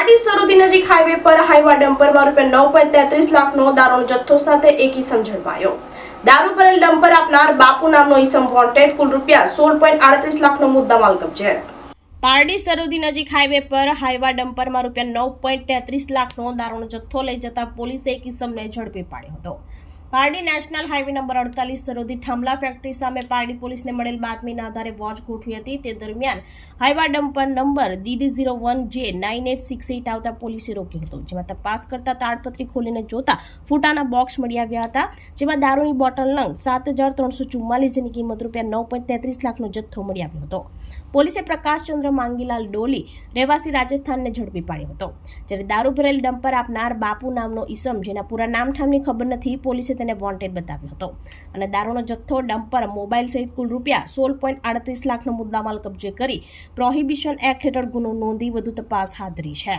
પારડી સરોદી નજીક હાઈવે પર હાઈવા ડમ્પરમાં રૂપિયા નવ પોઈન્ટ તેત્રીસ લાખનો દારૂનો જથ્થો સાથે એક ઈસમ ઝડપાયો દારૂ ભરેલ ડમ્પર આપનાર બાપુ નામનો ઈસમ વોન્ટેડ કુલ રૂપિયા સોળ પોઈન્ટ આડત્રીસ લાખનો મુદ્દામાલ કબજે. પારડી સરોદી નજીક હાઈવે પર હાઈવા ડમ્પરમાં રૂપિયા નવ પોઈન્ટ તેત્રીસ લાખનો દારૂનો જથ્થો લઈ જતા પોલીસે એક ઈસમને ઝડપી પાડ્યો હતો. પારડી નેશનલ હાઈવે નંબર અડતાલીસ સરોદી થાંભલા ફેક્ટરી સામે પારડી પોલીસને મળેલ બાતમીના આધારે વોચ ગોઠવી હતી. તે દરમિયાન Hyva dumper number DD zero one J nine eight six eight આવતા પોલીસે રોક્યો હતો, જેમાં તપાસ કરતા તાડપત્રી ખોલીને જોતા ફૂટાના બોક્સ મળી આવ્યા હતા, જેમાં દારૂની બોટલ નંગ સાત હજાર ત્રણસો ચુમ્માલીસ જેની કિંમત રૂપિયા નવ પોઈન્ટ તેત્રીસ લાખનો જથ્થો મળી આવ્યો હતો. પોલીસે પ્રકાશચંદ્ર માંગીલાલ ડોલી રહેવાસી રાજસ્થાનને ઝડપી પાડ્યો હતો. જ્યારે દારૂ ભરેલ ડમ્પર આપનાર બાપુ નામનો ઈસમ, જેના પૂરા નામઠામની ખબર નથી, પોલીસે તેને વોન્ટેડ બતાવ્યો હતો. અને દારૂનો જથ્થો, ડમ્પર, મોબાઈલ સહિત કુલ રૂપિયા સોળ પોઈન્ટ આડત્રીસ લાખનો મુદ્દામાલ કબજે કરી પ્રોહિબિશન એક્ટ હેઠળ ગુનો નોંધી વધુ તપાસ હાથ ધરી છે.